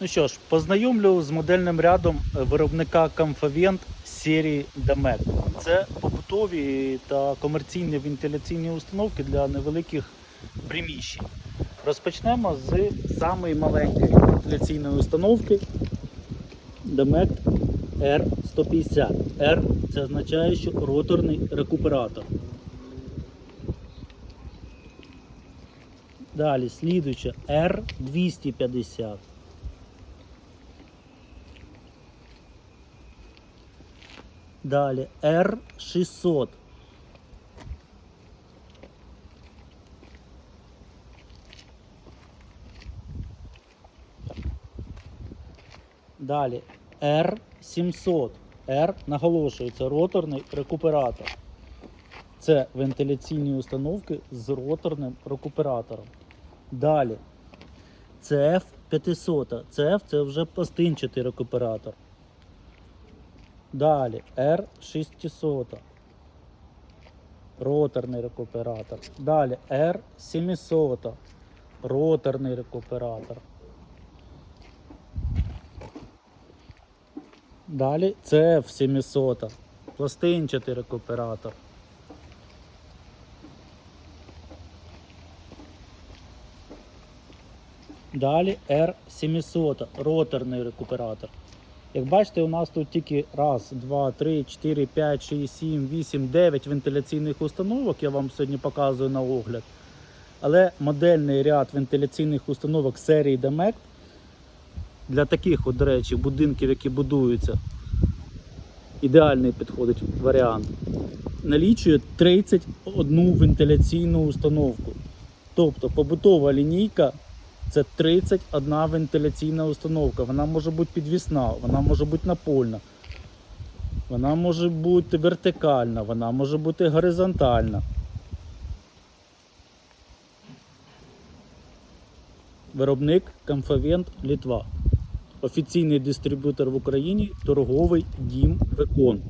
Ну що ж, познайомлю з модельним рядом виробника Comfavent серії DMEC. Це побутові та комерційні вентиляційні установки для невеликих приміщень. Розпочнемо з самої маленької вентиляційної установки DMEC R150. R це означає, що роторний рекуператор. Далі слідуюча R250. Далі R600. Далі R700. R наголошується роторний рекуператор. Це вентиляційні установки з роторним рекуператором. Далі CF 500. CF це вже пластинчатий рекуператор. Далі R600. Роторний рекуператор. Далі R700. Роторний рекуператор. Далі CF700. Пластинчатий рекуператор. Далі R700. Роторний рекуператор. Як бачите, у нас тут тільки раз, два, три, чотири, п'ять, шість, сім, вісім, дев'ять вентиляційних установок, я вам сьогодні показую на огляд. Але модельний ряд вентиляційних установок серії DMEC для таких, от, до речі, будинків, які будуються, ідеальний підходить варіант. Налічує 31 вентиляційну установку. Тобто побутова лінійка це 31 вентиляційна установка. Вона може бути підвісна, вона може бути напольна, вона може бути вертикальна, вона може бути горизонтальна. Виробник Comfavent Літва. Офіційний дистриб'ютор в Україні торговий дім Векон.